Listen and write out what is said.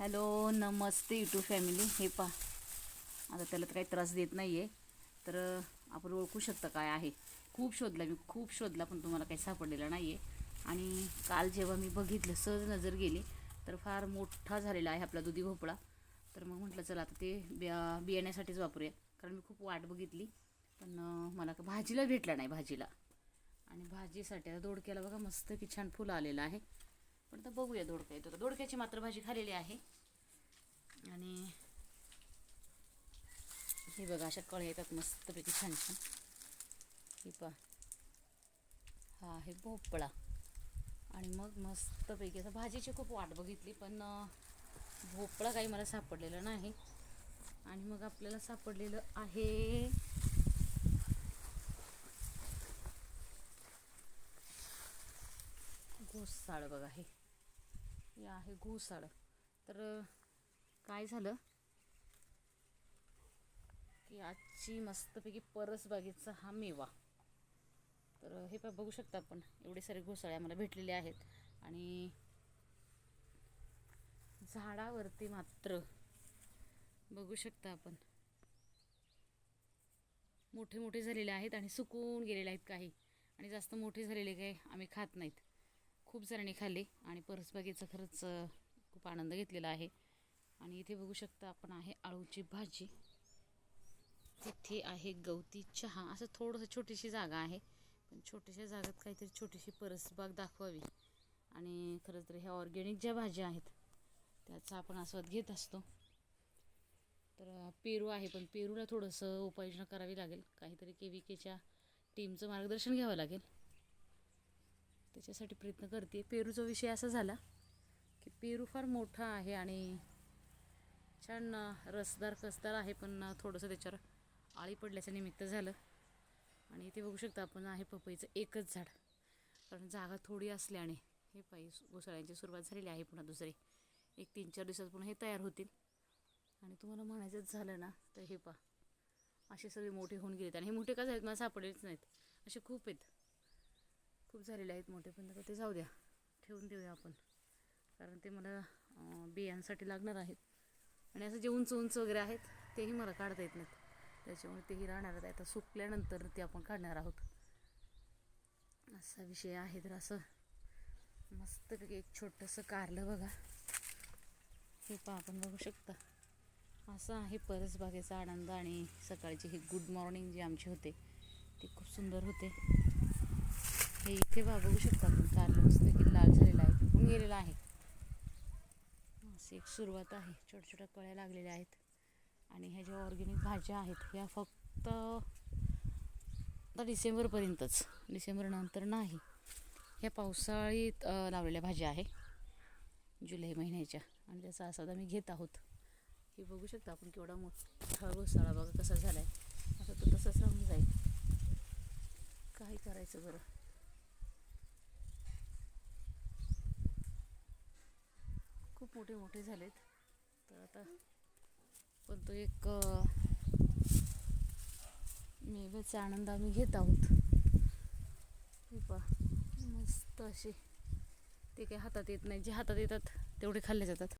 Hello नमस्ते YouTube family हे पा आता त्याला तर काही त्रास देत नाही आहे तर आपण ओळखू शकता काय आहे. खूप शोधला मी खूप शोधला पण तुम्हाला काही सापडलेला नाही आहे आणि काल जेव्हा मी बघितलं सहज नजर गेली तर फार मोठा झालेला आहे आपला दुधी भोपळा. तर मग म्हटलं चला आता ते बिया बियाण्यासाठीच वापरूया. कारण मी खूप वाट बघितली पण मला का भाजीला भेटला नाही भाजीला. आणि भाजीसाठी आता दोडक्याला बघा मस्त की छान फुलं आलेलं आहे. पण तर बघूया दोडका येतो. का दोडक्याची मात्र भाजी खालेली आहे. आणि हे बघा अशा कळ्या येतात मस्तपैकी छान छान ही पा हा आहे भोपळा. आणि मग मस्तपैकी असं भाजीची खूप वाट बघितली पण भोपळा काही मला सापडलेला नाही. आणि मग आपल्याला सापडलेलं आहे घोसाळ बघा हे. हे आहे घोसाळ. तर काय झालं? की आजची मस्तपैकी परसबागेचा हा मेवा. तर हे पण बघू शकता आपण एवढे सारे घोसाळे आम्हाला भेटलेले आहेत. आणि झाडावरती मात्र बघू शकता आपण. मोठे मोठे झालेले आहेत आणि सुकून गेलेले आहेत काही. आणि जास्त मोठे झालेले काही आम्ही खात नाहीत. खूप जणांनी खाल्ली आणि परसबागेचा खरंच खूप आनंद घेतलेला आहे. आणि इथे बघू शकता आपण आहे आळूची भाजी. तिथे आहे गवती चहा. असं थोडंसं छोटीशी जागा आहे पण छोट्याशा जागेत काहीतरी छोटीशी परसबाग दाखवावी. आणि खरंच तर ह्या ऑर्गॅनिक ज्या भाज्या आहेत त्याचा आपण आस्वाद घेत असतो. तर पेरू आहे पण पेरूला थोडंसं उपाययोजना करावी लागेल. काहीतरी के व्ही केच्या टीमचं मार्गदर्शन घ्यावं लागेल. त्याच्यासाठी प्रयत्न करते. पेरूचा विषय असा झाला की पेरू फार मोठा आहे आणि छान रसदार कसदार आहे पण थोडंसं त्याच्यावर आळी पडल्याचं निमित्त झालं. आणि इथे बघू शकता आपण आहे पपईचं एकच झाड. कारण जागा थोडी असल्याने हे पायी घुसळ्यांची सुरुवात झालेली आहे पुन्हा दुसरी. एक तीन चार दिवसात पुन्हा हे तयार होतील. आणि तुम्हाला म्हणायचंच झालं ना तर हे पा असे सगळे मोठे होऊन गेलेत. आणि हे मोठे का झालेत? मला सापडलेच नाहीत. असे खूप आहेत. खूप झालेले आहेत मोठे पण ते जाऊ द्या. ठेवून देऊया आपण. कारण ते मला बियांसाठी लागणार आहेत. आणि असं जे उंच उंच वगैरे आहेत तेही मला काढता येत नाहीत. त्याच्यामुळे तेही राहणार आहेत. आता सुकल्यानंतर ते आपण काढणार आहोत. असा विषय आहे तर असं मस्त एक छोटंसं कारलं बघा. हे पहा आपण बघू शकता. असं आहे परसबागेचा आनंद आणि सकाळची ही गुड मॉर्निंग जी आमची होते ती खूप सुंदर होते. हे इथे बा बघू शकता आपण कारलं मस्त की लाल झालेला आहे पिकून गेलेला आहे. अशी एक सुरुवात आहे छोट्या छोट्या कळ्या लागलेल्या आहेत. आणि ह्या ज्या ऑर्गॅनिक भाज्या आहेत ह्या फक्त आता डिसेंबरपर्यंतच डिसेंबरनंतर नाही. ह्या पावसाळीत लावलेल्या भाज्या आहे जुलै महिन्याच्या. आणि त्याचा आस्वाद आम्ही घेत आहोत. हे बघू शकता आपण केवढा मोठा घोसाळा बघा कसा झाला आहे आता तो तसाच राहून जाईल काय करायचं बरं? खूप मोठे मोठे झालेत. तर आता पण तो एक मेव्याचा आनंद आम्ही घेत आहोत. मस्त असे. ते काही हातात येत नाही. जे हातात येतात तेवढे खाल्ले जातात.